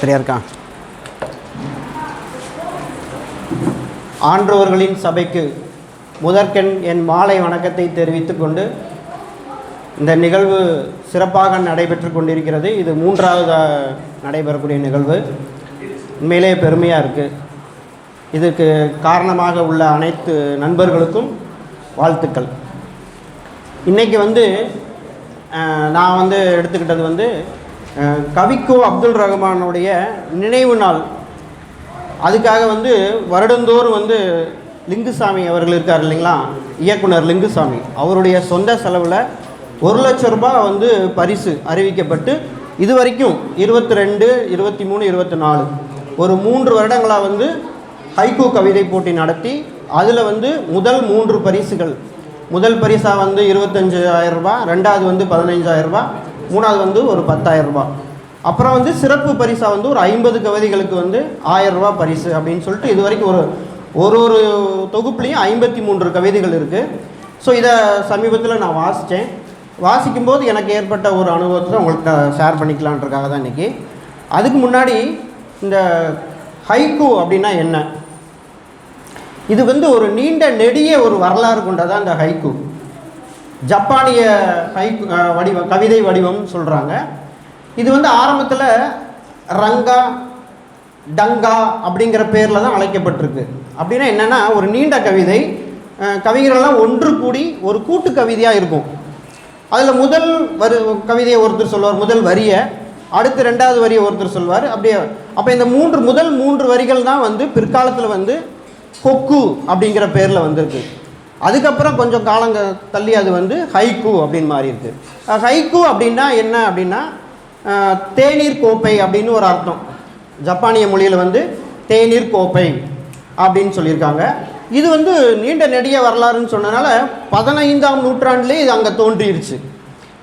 சரியா இருக்கா? ஆன்றோர்களின் சபைக்கு முதற்கண் என் மாலை வணக்கத்தை தெரிவித்துக் கொண்டு இந்த நிகழ்வு சிறப்பாக நடைபெற்று கொண்டிருக்கிறது. இது மூன்றாவது நடைபெறக்கூடிய நிகழ்வு. உண்மையிலே பெருமையாக இருக்குது இதுக்கு காரணமாக உள்ள அனைத்து நண்பர்களுக்கும் வாழ்த்துக்கள். இன்றைக்கி வந்து நான் வந்து எடுத்துக்கிட்டது வந்து கவிக்கோ அப்துல் ரஹ்மானுடைய நினைவு நாள். அதுக்காக வந்து வருடந்தோறும் வந்து லிங்குசாமி அவர்கள் இருக்கார் இல்லைங்களா? இயக்குனர் லிங்குசாமி. அவருடைய சொந்த செலவில் ஒரு லட்ச ரூபாய் வந்து பரிசு அறிவிக்கப்பட்டு இது வரைக்கும் இருபத்தி ரெண்டு இருபத்தி மூணு இருபத்தி நாலு ஒரு மூன்று வருடங்களாக வந்து ஹைகோ கவிதை போட்டி நடத்தி அதில் வந்து முதல் மூன்று பரிசுகள். முதல் பரிசாக வந்து இருபத்தஞ்சாயிரம் ரூபாய் ரெண்டாவது வந்து பதினைஞ்சாயிரம் ரூபாய் மூணாவது வந்து ஒரு பத்தாயிரம் ரூபாய் அப்புறம் வந்து சிறப்பு பரிசாக வந்து ஒரு ஐம்பது கவிதைகளுக்கு வந்து ஆயிரம் ரூபாய் பரிசு அப்படின்னு சொல்லிட்டு இது வரைக்கும் ஒரு ஒரு ஒரு தொகுப்புலேயும் ஐம்பத்தி மூன்று கவிதைகள் இருக்குது ஸோ இதை சமீபத்தில் நான் வாசித்தேன் வாசிக்கும்போது எனக்கு ஏற்பட்ட ஒரு அனுபவத்தை உங்கள்கிட்ட ஷேர் பண்ணிக்கலான்றக்காக தான் இன்றைக்கி அதுக்கு முன்னாடி இந்த ஹைக்கூ அப்படின்னா என்ன? இது வந்து ஒரு நீண்ட நெடிய ஒரு வரலாறு கொண்டதான் இந்த ஹைக்கூ ஜப்பானிய ஹைக்கூ வடிவம் கவிதை வடிவம்னு சொல்கிறாங்க இது வந்து ஆரம்பத்தில் ரங்கா டங்கா அப்படிங்கிற பேரில் தான் அழைக்கப்பட்டிருக்கு. அப்படின்னா என்னென்னா ஒரு நீண்ட கவிதை கவிஞர்கள்லாம் ஒன்று கூடி ஒரு கூட்டு கவிதையாக இருக்கும். அதில் முதல் வரி கவிதையை ஒருத்தர் சொல்வார் முதல் வரியை. அடுத்து ரெண்டாவது வரியை ஒருத்தர் சொல்வார் அப்படியே அப்போ இந்த மூன்று முதல் மூன்று வரிகள் தான் வந்து பிற்காலத்தில் வந்து கொக்கு அப்படிங்கிற பேரில் வந்திருக்கு. அதுக்கப்புறம் கொஞ்சம் காலங்க தள்ளி அது வந்து ஹைக்கூ அப்படின்னு மாறி இருக்குது ஹைகூ ஹைக்கூ அப்படின்னா என்ன அப்படின்னா தேநீர் கோப்பை அப்படின்னு ஒரு அர்த்தம். ஜப்பானிய மொழியில் வந்து தேநீர் கோப்பை அப்படின்னு சொல்லியிருக்காங்க. இது வந்து நீண்ட நெடிய வரலாறுன்னு சொன்னனால பதினைந்தாம் நூற்றாண்டுலேயே இது அங்கே தோன்றிடுச்சு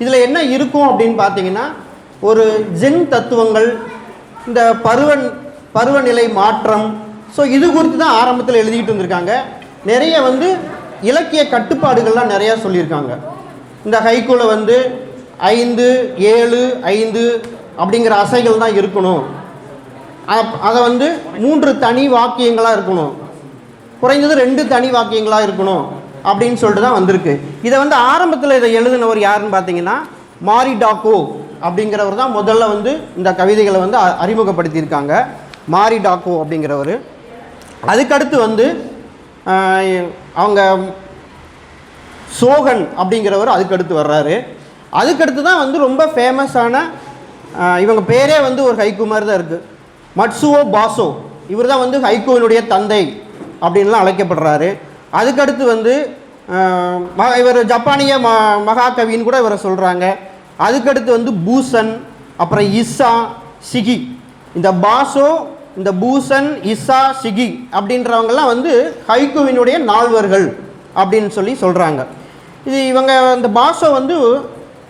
இதில் என்ன இருக்கும் அப்படின்னு பார்த்தீங்கன்னா ஒரு ஜென் தத்துவங்கள் இந்த பருவ பருவநிலை மாற்றம். ஸோ இது குறித்து தான் ஆரம்பத்தில் எழுதிக்கிட்டு இருந்திருக்காங்க நிறைய வந்து இலக்கிய கட்டுப்பாடுகள்லாம் நிறையா சொல்லியிருக்காங்க. இந்த ஹைக்கூல வந்து ஐந்து ஏழு ஐந்து அப்படிங்கிற அசைகள் தான் இருக்கணும். அதை வந்து மூன்று தனி வாக்கியங்களாக இருக்கணும். குறைந்தது ரெண்டு தனி வாக்கியங்களாக இருக்கணும் அப்படின்னு சொல்லிட்டு தான் வந்திருக்கு. இதை வந்து ஆரம்பத்தில் இதை எழுதினவர் யாருன்னு பார்த்தீங்கன்னா மாரி டாக்கோ அப்படிங்கிறவர் தான் முதல்ல வந்து இந்த கவிதைகளை வந்து அறிமுகப்படுத்தியிருக்காங்க. மாரி டாக்கோ அப்படிங்கிறவர். அதுக்கடுத்து வந்து அவங்க சோகன் அப்படிங்கிறவர் அதுக்கடுத்து வர்றாரு. அதுக்கடுத்து தான் வந்து ரொம்ப ஃபேமஸான இவங்க பேரே வந்து ஒரு ஹைக்கூ மாதிரி தான் இருக்குது மட்சுவோ பாசோ இவர் தான் வந்து ஹைக்கூவினுடைய தந்தை அப்படின்லாம் அழைக்கப்படுறாரு. அதுக்கடுத்து வந்து இவர் ஜப்பானிய ம மகாகவின்னு கூட இவரை சொல்கிறாங்க அதுக்கடுத்து வந்து பூசன் அப்புறம் இஸ்ஸா சிகி. இந்த பாசோ இந்த பூசன் இசா சிகி அப்படின்றவங்கெல்லாம் வந்து ஹைகுவினுடைய நால்வர்கள் அப்படின்னு சொல்லி சொல்கிறாங்க இது இவங்க இந்த பாஷோ வந்து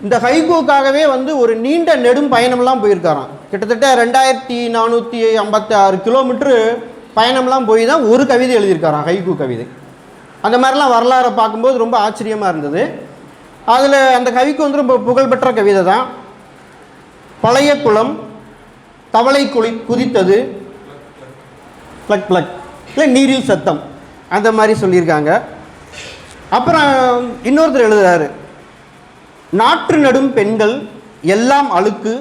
இந்த ஹைகோக்காகவே வந்து ஒரு நீண்ட நெடும் பயணம்லாம் போயிருக்காராம். கிட்டத்தட்ட ரெண்டாயிரத்தி நானூற்றி ஐம்பத்தி ஆறு கிலோமீட்ரு பயணம்லாம் போய் தான் ஒரு கவிதை எழுதியிருக்காராம் ஹைகூ கவிதை. அந்த மாதிரிலாம் வரலாறை பார்க்கும்போது ரொம்ப ஆச்சரியமாக இருந்தது. அதில் அந்த கவிக்கு வந்து ரொம்ப புகழ்பெற்ற கவிதை தான் பழைய குளம் தவளை குளி குதித்தது ப்ளக் ப்ளக். இல்லை நீரில் சத்தம். அந்த மாதிரி சொல்லியிருக்காங்க. அப்புறம் இன்னொருத்தர் எழுதுகிறாரு நாற்று நடும் பெண்கள் எல்லாம் அழுக்கு.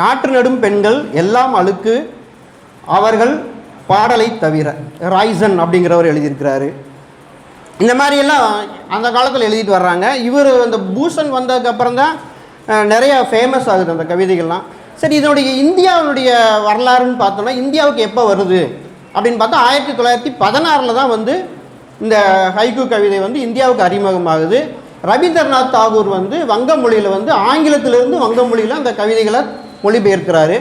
நாற்று நடும் பெண்கள் எல்லாம் அழுக்கு. அவர்கள் பாடலை தவிர ராய்சன் அப்படிங்கிறவர் எழுதியிருக்கிறாரு. இந்த மாதிரியெல்லாம் அந்த காலத்தில் எழுதிட்டு வர்றாங்க. இவர் அந்த பூஷன் வந்ததுக்கப்புறம் தான் நிறையா ஃபேமஸ் ஆகுது அந்த கவிதைகள்லாம். சரி இதனுடைய இந்தியாவுடைய வரலாறுன்னு பார்த்தோம்னா இந்தியாவுக்கு எப்போ வருது? அப்படின்னு பார்த்தா ஆயிரத்தி தொள்ளாயிரத்தி பதினாறில் தான் வந்து இந்த ஹைகு கவிதை வந்து இந்தியாவுக்கு அறிமுகமாகுது. ரவீந்திரநாத் தாகூர் வந்து வங்க மொழியில் வந்து ஆங்கிலத்திலிருந்து வங்க மொழியில் அந்த கவிதைகளை மொழிபெயர்க்கிறாரு.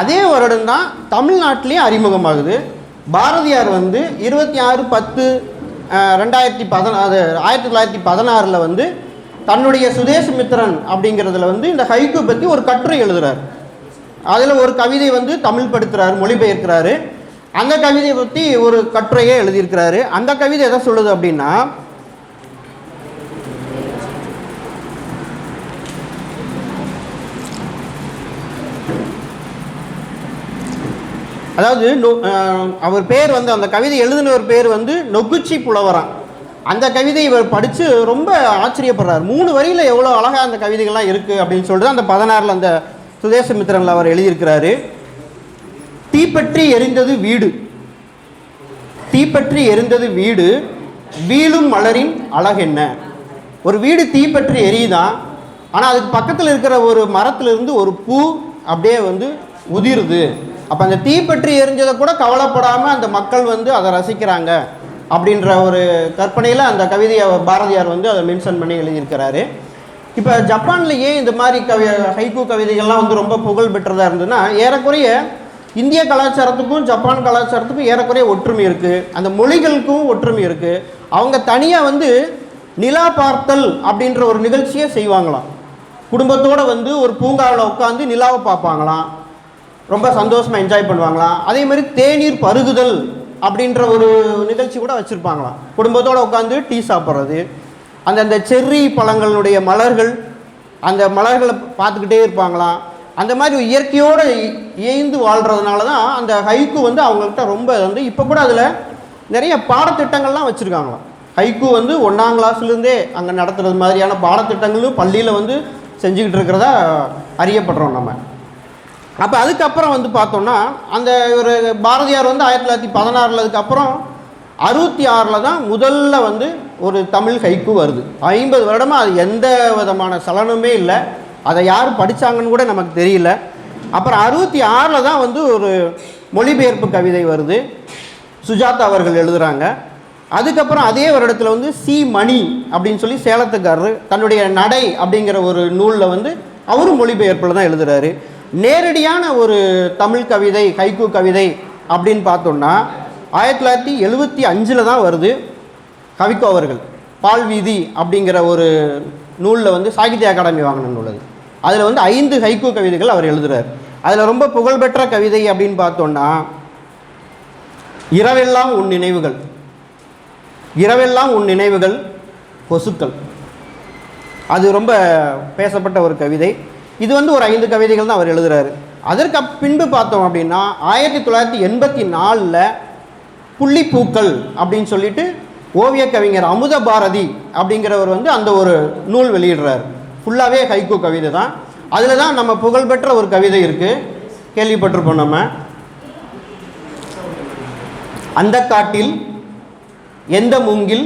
அதே வருடம் தான் தமிழ்நாட்டிலேயே அறிமுகமாகுது. பாரதியார் வந்து இருபத்தி ஆறு பத்து ரெண்டாயிரத்தி ரெண்டாயிரத்தி பதினாறு ஆயிரத்தி தொள்ளாயிரத்தி பதினாறில் வந்து தன்னுடைய சுதேசமித்திரன் அப்படிங்கிறதுல வந்து இந்த ஹைக்கூ பற்றி ஒரு கட்டுரை எழுதுகிறார் அதில் ஒரு கவிதை வந்து தமிழ் படுத்துகிறார் மொழிபெயர்க்கிறாரு. அந்த கவிதையை பற்றி ஒரு கட்டுரையே எழுதியிருக்கிறாரு. அந்த கவிதை எதை சொல்லுது அப்படின்னா அதாவது நொ- அவர் பேர் வந்து அந்த கவிதை எழுதினவர் பேர் வந்து நொகுச்சி புலவரான் அந்த கவிதை இவர் படித்து ரொம்ப ஆச்சரியப்படுறார். மூணு வரியில் எவ்வளோ அழகாக அந்த கவிதைகள்லாம் இருக்குது அப்படின்னு சொல்லிட்டு அந்த பதினாறில் அந்த சுதேசமித்திரனில் அவர் எழுதியிருக்கிறாரு. தீப்பற்றி எரிந்தது வீடு. தீப்பற்றி எரிந்தது வீடு வீழும் மலரின் அழகென்ன ஒரு வீடு தீப்பற்றி எரியுதான் ஆனால் அதுக்கு பக்கத்தில் இருக்கிற ஒரு மரத்திலிருந்து ஒரு பூ அப்படியே வந்து உதிருது. அப்போ அந்த தீப்பற்றி எரிஞ்சதை கூட கவலைப்படாமல் அந்த மக்கள் வந்து அதை ரசிக்கிறாங்க அப்படின்ற ஒரு கற்பனையில் அந்த கவிதையை பாரதியார் வந்து அதை மென்ஷன் பண்ணி எழுதியிருக்கிறாரு. இப்போ ஜப்பான்லேயே இந்த மாதிரி கவி ஹைக்கூ கவிதைகள்லாம் வந்து ரொம்ப புகழ் பெற்றதாக இருந்ததுன்னா ஏறக்குறைய இந்திய கலாச்சாரத்துக்கும் ஜப்பான் கலாச்சாரத்துக்கும் ஏறக்குறைய ஒற்றுமை இருக்குது அந்த மொழிகளுக்கும் ஒற்றுமை இருக்குது அவங்க தனியாக வந்து நிலா பார்த்தல் அப்படின்ற ஒரு நிகழ்ச்சியை செய்வாங்களாம். குடும்பத்தோடு வந்து ஒரு பூங்காவில் உட்காந்து நிலாவை பார்ப்பாங்களாம். ரொம்ப சந்தோஷமாக என்ஜாய் பண்ணுவாங்களாம். அதே மாதிரி தேநீர் பருகுதல் அப்படின்ற ஒரு நிகழ்ச்சி கூட வச்சுருப்பாங்களாம். குடும்பத்தோடு உட்காந்து டீ சாப்பிட்றது. அந்த அந்த செர்ரி பழங்களுடைய மலர்கள் அந்த மலர்களை பார்த்துக்கிட்டே இருப்பாங்களாம். அந்த மாதிரி இயற்கையோடு இயைந்து வாழ்கிறதுனால தான் அந்த ஹைக்கு வந்து அவங்கள்ட்ட ரொம்ப வந்து இப்போ கூட அதில் நிறைய பாடத்திட்டங்கள்லாம் வச்சுருக்காங்களாம். ஹைக்கு வந்து ஒன்றாம் கிளாஸ்லேருந்தே அங்கே நடத்துகிறது மாதிரியான பாடத்திட்டங்களும் பள்ளியில் வந்து செஞ்சுக்கிட்டு இருக்கிறதா அறியப்படுறோம் நம்ம. அப்போ அதுக்கப்புறம் வந்து பார்த்தோம்னா அந்த ஒரு பாரதியார் வந்து ஆயிரத்தி தொள்ளாயிரத்தி பதினாறில் அதுக்கப்புறம் அறுபத்தி ஆறில் தான் முதல்ல வந்து ஒரு தமிழ் ஹைக்கு வருது. ஐம்பது வருடமாக அது எந்த விதமான சலனமே இல்லை. அதை யார் படித்தாங்கன்னு கூட நமக்கு தெரியல. அப்புறம் அறுபத்தி ஆறில் தான் வந்து ஒரு மொழிபெயர்ப்பு கவிதை வருது. சுஜாதா அவர்கள் எழுதுகிறாங்க அதுக்கப்புறம் அதே வருடத்தில் வந்து சி மணி அப்படின்னு சொல்லி சேலத்துக்காரர் தன்னுடைய நடை அப்படிங்கிற ஒரு நூலில் வந்து அவரும் மொழிபெயர்ப்பில் தான் எழுதுறாரு. நேரடியான ஒரு தமிழ் கவிதை ஹைக்கு கவிதை அப்படின்னு பார்த்தோம்னா ஆயிரத்தி தொள்ளாயிரத்தி எழுபத்தி அஞ்சில் தான் வருது கவிக்கோ அவர்கள். பால் வீதி அப்படிங்கிற ஒரு நூலில் வந்து சாகித்ய அகாடமி வாங்கின நூல் அது. அதில் வந்து ஐந்து ஹைக்கூ கவிதைகள் அவர் எழுதுகிறார் அதில் ரொம்ப புகழ்பெற்ற கவிதை அப்படின்னு பார்த்தோம்னா இரவெல்லாம் உன் நினைவுகள். இரவெல்லாம் உன் நினைவுகள் கொசுக்கள். அது ரொம்ப பேசப்பட்ட ஒரு கவிதை. இது வந்து ஒரு ஐந்து கவிதைகள் தான் அவர் எழுதுகிறாரு அதற்கு பின்பு பார்த்தோம் அப்படின்னா ஆயிரத்தி தொள்ளாயிரத்தி எண்பத்தி நாலில் புள்ளிப்பூக்கள் அப்படின்னு சொல்லிட்டு ஓவிய கவிஞர் அமுத பாரதி அப்படிங்கிறவர் வந்து அந்த ஒரு நூல் வெளியிடுறார். ஃபுல்லாகவே ஹைக்கூ கவிதை தான். அதில் தான் நம்ம புகழ்பெற்ற ஒரு கவிதை இருக்குது கேள்விப்பட்டிருப்போம் நம்ம. அந்த காட்டில் எந்த மூங்கில்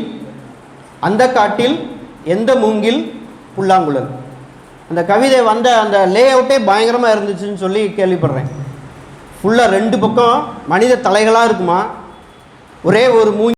அந்த காட்டில் எந்த மூங்கில் புல்லாங்குழல்? அந்த கவிதை வந்த அந்த லே அவுட்டே பயங்கரமாக இருந்துச்சுன்னு சொல்லி கேள்விப்படுறேன். ஃபுல்லாக ரெண்டு பக்கம் மனித தலைகளாக இருக்குமா? ஒரே ஒரு மூங்கில்